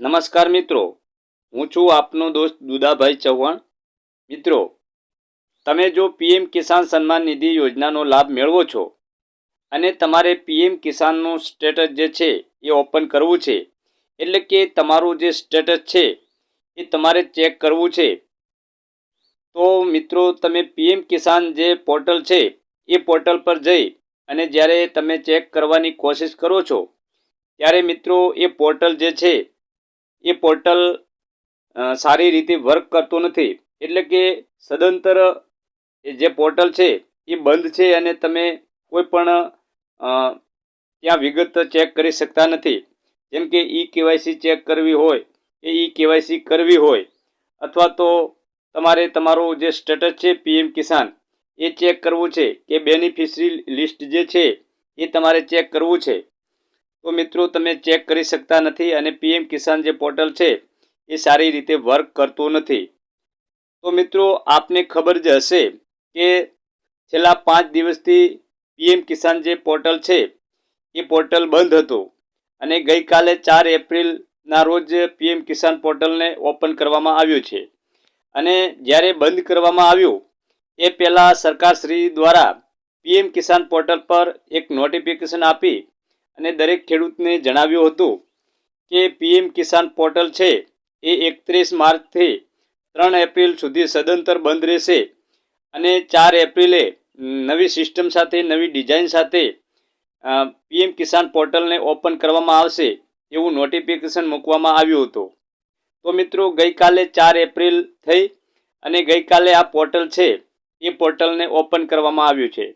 નમસ્કાર મિત્રો, હું છું આપનો દોસ્ત દુદાભાઈ ચૌહાણ. મિત્રો, તમે જો પીએમ કિસાન સન્માન નિધિ યોજનાનો લાભ મેળવો છો અને તમારે પીએમ કિસાનનું સ્ટેટસ જે છે એ ઓપન કરવું છે, એટલે કે તમારું જે સ્ટેટસ છે એ તમારે ચેક કરવું છે, તો મિત્રો તમે પીએમ કિસાન જે પોર્ટલ છે એ પોર્ટલ પર જઈ અને જ્યારે તમે ચેક કરવાની કોશિશ કરો છો, ત્યારે મિત્રો એ પોર્ટલ જે છે એ પોર્ટલ સારી રીતે વર્ક કરતું નથી. એટલે કે સદંતર જે પોર્ટલ છે, એ બંધ છે અને તમે કોઈ પણ ત્યાં વિગત ચેક કરી શકતા નથી. જેમ કે ઈ કેવાયસી ચેક કરવી હોય, કે ઈ કેવાયસી કરવી હોય, અથવા તો તમારે તમારું જે સ્ટેટસ છે, પીએમ કિસાન, એ ચેક કરવું છે કે બેનિફિશરી લિસ્ટ જે છે, એ તમારે ચેક કરવું છે. તો મિત્રો, તમે ચેક કરી શકતા નથી અને પીએમ કિસાન જે પોર્ટલ છે, એ સારી રીતે વર્ક કરતું નથી. તો મિત્રો, આપને ખબર જ હશે કે છેલ્લા પાંચ દિવસથી પીએમ કિસાન જે પોર્ટલ છે, એ પોર્ટલ બંધ હતું અને ગઈકાલે ચાર એપ્રિલના રોજ પીએમ કિસાન પોર્ટલને ઓપન કરવામાં આવ્યું છે. અને જ્યારે બંધ કરવામાં આવ્યું, એ પહેલાં સરકારશ્રી દ્વારા પીએમ કિસાન પોર્ટલ પર એક નોટિફિકેશન આપી અને દરેક ખેડૂતને જણાવ્યું હતું કે પીએમ કિસાન પોર્ટલ છે, એ એકત્રીસ માર્ચથી ત્રણ એપ્રિલ સુધી સદંતર બંધ રહેશે અને ચાર એપ્રિલે નવી સિસ્ટમ સાથે, નવી ડિઝાઇન સાથે પીએમ કિસાન પોર્ટલને ઓપન કરવામાં આવશે એવું નોટિફિકેશન મૂકવામાં આવ્યું હતું. તો મિત્રો, ગઈકાલે ચાર એપ્રિલ થઈ અને ગઈકાલે આ પોર્ટલ છે, એ પોર્ટલને ઓપન કરવામાં આવ્યું છે.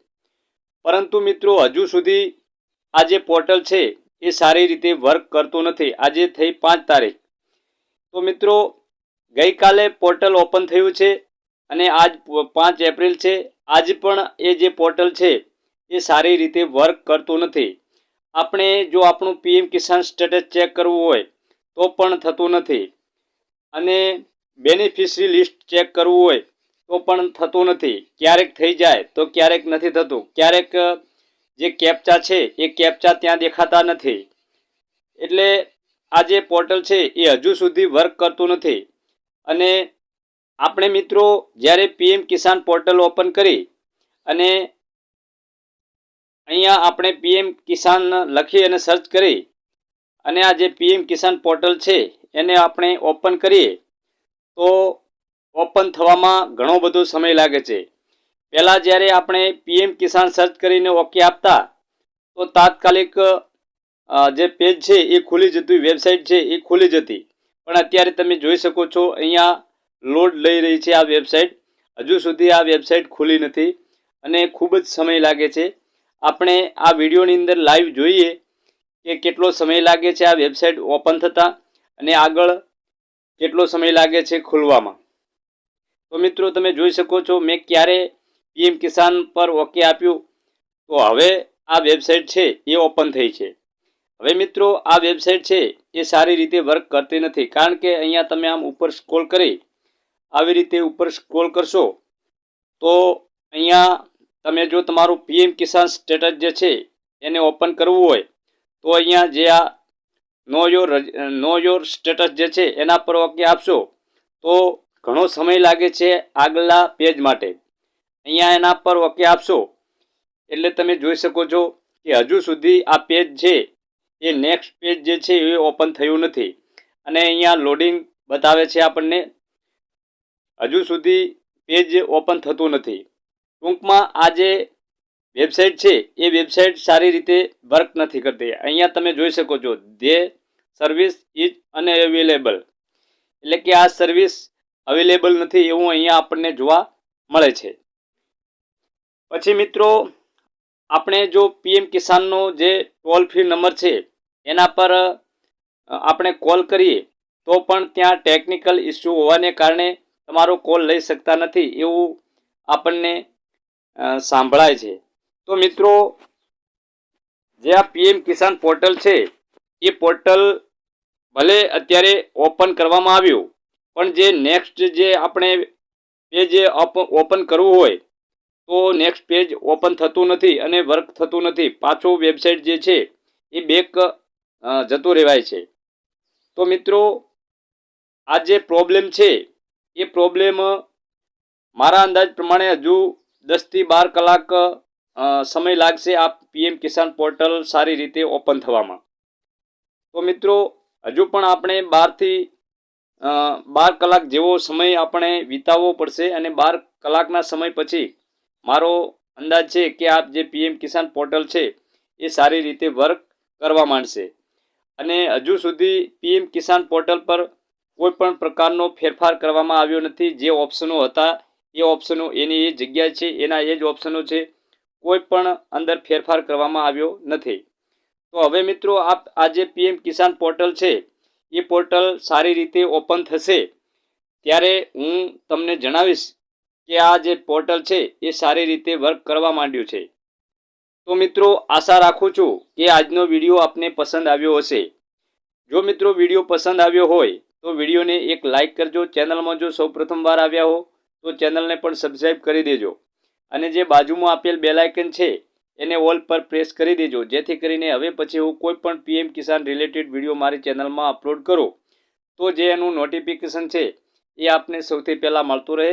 પરંતુ મિત્રો, હજુ સુધી આ જે પોર્ટલ છે, એ સારી રીતે વર્ક કરતું નથી. આજે થઈ પાંચ તારીખ. તો મિત્રો, ગઈકાલે પોર્ટલ ઓપન થયું છે અને આજ પાંચ એપ્રિલ છે. આજ પણ એ જે પોર્ટલ છે, એ સારી રીતે વર્ક કરતું નથી. આપણે જો આપણું પીએમ કિસાન સ્ટેટસ ચેક કરવું હોય, તો પણ થતું નથી. અને બેનિફિશરી લિસ્ટ ચેક કરવું હોય, તો પણ થતું નથી. ક્યારેક થઈ જાય, તો ક્યારેક નથી થતું. ક્યારેક જે કેપ્ચા છે, એ કેપ્ચા ત્યાં દેખાતા નથી. એટલે આ જે પોર્ટલ છે, એ હજુ સુધી વર્ક કરતું નથી. અને આપણે મિત્રો, જ્યારે પીએમ કિસાન પોર્ટલ ઓપન કરી અને અહીંયા આપણે પીએમ કિસાન લખી અને સર્ચ કરી અને આ જે પીએમ કિસાન પોર્ટલ છે, એને આપણે ઓપન કરીએ, તો ઓપન થવામાં ઘણો બધો સમય લાગે છે. પહેલાં જ્યારે આપણે પીએમ કિસાન સર્ચ કરીને ઓકે આપતા, તો તાત્કાલિક જે પેજ છે એ ખુલી જતું, વેબસાઇટ છે એ ખુલી જતી. પણ અત્યારે તમે જોઈ શકો છો, અહીંયા લોડ લઈ રહી છે આ વેબસાઇટ. હજુ સુધી આ વેબસાઇટ ખુલી નથી અને ખૂબ જ સમય લાગે છે. આપણે આ વિડીયોની અંદર લાઈવ જોઈએ કે કેટલો સમય લાગે છે આ વેબસાઇટ ઓપન થતાં અને આગળ કેટલો સમય લાગે છે ખુલવામાં. તો મિત્રો તમે જોઈ શકો છો, મેં ક્યારે પીએમ કિસાન પર ઓકે આપ્યું. તો હવે આ વેબસાઇટ છે એ ઓપન થઈ છે. હવે મિત્રો, આ વેબસાઇટ છે એ સારી રીતે વર્ક કરતી નથી. કારણ કે અહીંયા તમે આમ ઉપર સ્ક્રોલ કરી આવી રીતે ઉપર સ્ક્રોલ કરશો, તો અહીંયા તમે જો તમારું પીએમ કિસાન સ્ટેટસ જે છે એને ઓપન કરવું હોય, તો અહીંયા જે આ know your know your status જે છે એના પર ઓકે આપશો. તો ઘણો સમય લાગે છે આગલા પેજ માટે. અહીંયા એના પર ઓકે આપશો? એટલે તમે જોઈ શકો છો કે હજુ સુધી આ પેજ છે, એ નેક્સ્ટ પેજ જે છે એ ઓપન થયું નથી. અને અહીંયા લોડિંગ બતાવે છે આપણને, હજુ સુધી પેજ ઓપન થતું નથી. ટૂંકમાં આ જે વેબસાઇટ છે, એ વેબસાઇટ સારી રીતે વર્ક નથી કરતી. અહીંયા તમે જોઈ શકો છો ધે સર્વિસ ઇઝ અનઅવેલેબલ એટલે કે આ સર્વિસ અવેલેબલ નથી એવું અહીંયા આપણને જોવા મળે છે. પછી મિત્રો, આપણે જો પીએમ કિસાનનો જે ટોલ ફ્રી નંબર છે, એના પર આપણે કોલ કરીએ, તો પણ ત્યાં ટેકનિકલ ઇસ્યુ હોવાને કારણે તમારો કોલ લઈ શકતા નથી એવું આપણને સાંભળાય છે. તો મિત્રો, જે આ પીએમ કિસાન પોર્ટલ છે, એ પોર્ટલ ભલે અત્યારે ઓપન કરવામાં આવ્યું, પણ જે નેક્સ્ટ જે આપણે પેજ ઓપન કરવું હોય તો નેક્સ્ટ પેજ ઓપન થતું નથી અને વર્ક થતું નથી. પાછું વેબસાઇટ જે છે, એ બેક જતું રહેવાય છે. તો મિત્રો, આ જે પ્રોબ્લેમ છે, એ પ્રોબ્લેમ મારા અંદાજ પ્રમાણે હજુ દસથી બાર કલાક સમય લાગશે આ પીએમ કિસાન પોર્ટલ સારી રીતે ઓપન થવામાં. તો મિત્રો, હજુ પણ આપણે બારથી બાર કલાક જેવો સમય આપણે વિતાવવો પડશે અને બાર કલાકના સમય પછી મારો અંદાજ છે કે આપ જે પીએમ કિસાન પોર્ટલ છે, એ સારી રીતે વર્ક કરવા માંડશે. અને હજુ સુધી પીએમ કિસાન પોર્ટલ પર કોઈ પણ પ્રકારનો ફેરફાર કરવામાં આવ્યો નથી. જે ઓપ્શનો હતા, એ ઓપ્શનો એની એ જગ્યા છે, એના એ જ ઓપ્શનો છે. કોઈ પણ અંદર ફેરફાર કરવામાં આવ્યો નથી. તો હવે મિત્રો, આપ આ જે પીએમ કિસાન પોર્ટલ છે, એ પોર્ટલ સારી રીતે ઓપન થશે, ત્યારે હું તમને જણાવીશ કે આ જે પોર્ટલ છે, એ સારી રીતે વર્ક કરવા માંડ્યું છે. તો મિત્રો, આશા રાખું છું કે આજનો વીડિયો આપને પસંદ આવ્યો હશે. જો મિત્રો વીડિયો પસંદ આવ્યો હોય, તો વિડીયોને એક લાઇક કરજો. ચેનલમાં જો સૌ પ્રથમવાર આવ્યા હો, તો ચેનલને પણ સબસ્ક્રાઈબ કરી દેજો. અને જે બાજુમાં આપેલ બેલાઇકન છે, એને ઓલ પર પ્રેસ કરી દેજો. જેથી કરીને હવે પછી હું કોઈ પણ પીએમ કિસાન રિલેટેડ વીડિયો મારી ચેનલમાં અપલોડ કરું. તો જે એનું નોટિફિકેશન છે, એ આપને સૌથી પહેલાં મળતું રહે.